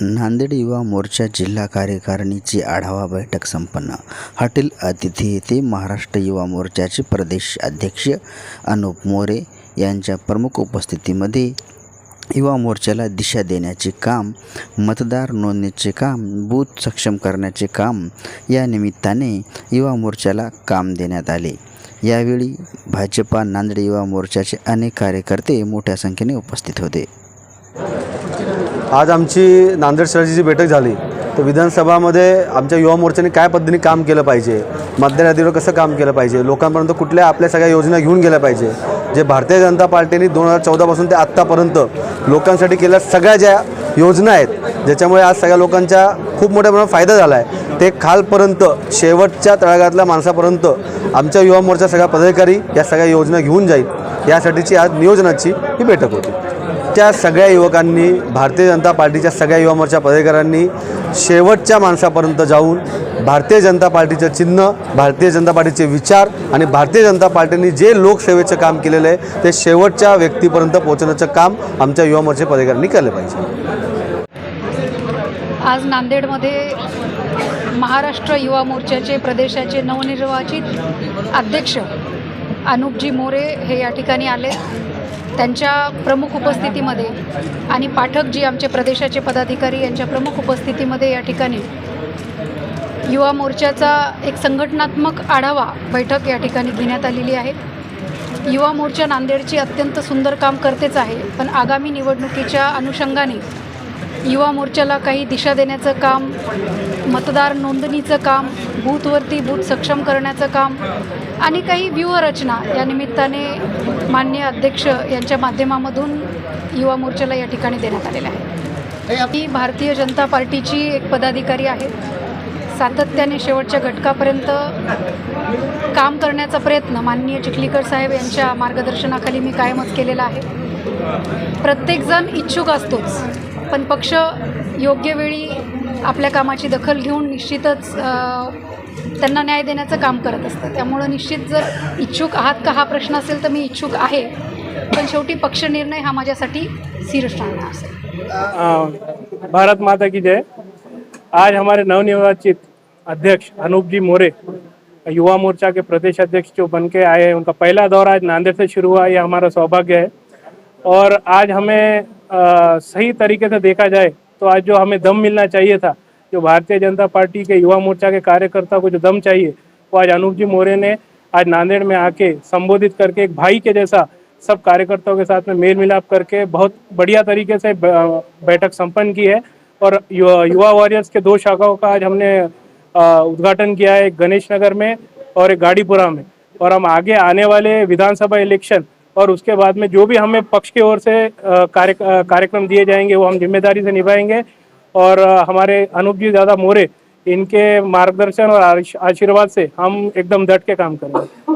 नांदेड युवा मोर्चा जिल्हा कार्यकारिणीची आढावा बैठक संपन्न. हॉटेल अतिथी येथे महाराष्ट्र युवा मोर्चाचे प्रदेश अध्यक्ष अनुप मोरे यांच्या प्रमुख उपस्थितीमध्ये युवा मोर्चाला दिशा देण्याचे काम मतदार नोंदणीचे काम बूथ सक्षम करण्याचे काम या निमित्ताने युवा मोर्चाला काम देण्यात आले. यावेळी भाजपा नांदेड युवा मोर्चाचे अनेक कार्यकर्ते मोठ्या संख्येने उपस्थित होते. आज आमची नांदेड शहराची जी बैठक झाली तर विधानसभामध्ये आमच्या युवा मोर्चाने काय पद्धतीने काम केलं पाहिजे? मतदार यादीवर कसं काम केलं पाहिजे? लोकांपर्यंत कुठल्या आपल्या सगळ्या योजना घेऊन गेल्या पाहिजे? जे भारतीय जनता पार्टीने दोन हजार चौदापासून ते आत्तापर्यंत लोकांसाठी केल्या सगळ्या ज्या योजना आहेत ज्याच्यामुळे आज सगळ्या लोकांच्या खूप मोठ्या प्रमाणात फायदा झाला आहे ते खालपर्यंत शेवटच्या तळागातल्या माणसापर्यंत आमच्या युवा मोर्चा सगळ्या पदाधिकारी या सगळ्या योजना घेऊन जाईल. यासाठीची आज नियोजनाची ही बैठक होती. त्या सगळ्या युवकांनी भारतीय जनता पार्टीच्या सगळ्या युवा मोर्चा पदाधिकाऱ्यांनी शेवटच्या माणसापर्यंत जाऊन भारतीय जनता पार्टीचं चिन्ह भारतीय जनता पार्टीचे विचार आणि भारतीय जनता पार्टीने जे लोकसेवेचं काम केलेलं आहे ते शेवटच्या व्यक्तीपर्यंत पोहोचण्याचं काम आमच्या युवा मोर्चा पदाधिकाऱ्यांनी केलं पाहिजे. आज नांदेडमध्ये महाराष्ट्र युवा मोर्चाचे प्रदेशाचे नवनिर्वाचित अध्यक्ष अनुपजी मोरे हे या ठिकाणी आले. त्यांच्या प्रमुख उपस्थितीमध्ये आणि पाठकजी आमचे प्रदेशाचे पदाधिकारी यांच्या प्रमुख उपस्थितीमध्ये या ठिकाणी युवा मोर्चाचा एक संघटनात्मक आढावा बैठक या ठिकाणी घेण्यात आलेली आहे. युवा मोर्चा नांदेडची अत्यंत सुंदर काम करतेच आहे पण आगामी निवडणुकीच्या अनुषंगाने युवा मोर्चाला काही दिशा देण्याचं काम मतदार नोंदणीचं काम बूथवरती बूथ सक्षम करण्याचं काम आणि काही व्यूहरचना या निमित्ताने मान्य अध्यक्ष यांच्या माध्यमामधून युवा मोर्चाला या ठिकाणी देण्यात आलेलं आहे. ही भारतीय जनता पार्टीची एक पदाधिकारी आहे सातत्याने शेवटच्या घटकापर्यंत काम करण्याचा प्रयत्न माननीय चिखलीकर साहेब यांच्या मार्गदर्शनाखाली मी कायमच केलेला आहे. प्रत्येकजण इच्छुक असतोच. पण पक्ष योग्य वेळी आपल्या कामाची दखल घेऊन निश्चितच त्यांना न्याय देण्याचं काम करत असतं त्यामुळं निश्चित जर इच्छुक आहात का हा प्रश्न असेल तर मी इच्छुक आहे. पण शेवटी पक्ष निर्णय हा माझ्यासाठी शीर्षांना असेल. भारत माता की जय. आज हमारे नवनिर्वाचित अध्यक्ष अनूप जी मोरे युवा मोर्चा के प्रदेश अध्यक्ष जो बन के आए हैं उनका पहला दौर आज नांदेड़ से शुरू हुआ ये हमारा सौभाग्य है। और आज हमें सही तरीके से देखा जाए तो आज जो हमें दम मिलना चाहिए था, जो भारतीय जनता पार्टी के युवा मोर्चा के कार्यकर्ता को जो दम चाहिए, वो आज अनूप जी मोरे ने आज नांदेड़ में आके संबोधित करके, एक भाई के जैसा सब कार्यकर्ताओं के साथ में मेल मिलाप करके बहुत बढ़िया तरीके से बैठक संपन्न की है। और युवा वॉरियर्स के दो शाखाओं का आज हमने उद्घाटन किया है गणेश नगर में और एक गाड़ीपुरा में। और हम आगे आने वाले विधानसभा इलेक्शन और उसके बाद में जो भी हमें पक्ष की ओर से कार्य कार्यक्रम दिए जाएँगे, वो हम ज़िम्मेदारी से निभाएँगे। और हमारे अनूप जी दादा मोरे, इनके मार्गदर्शन और आशीर्वाद से हम एकदम डट के काम करेंगे।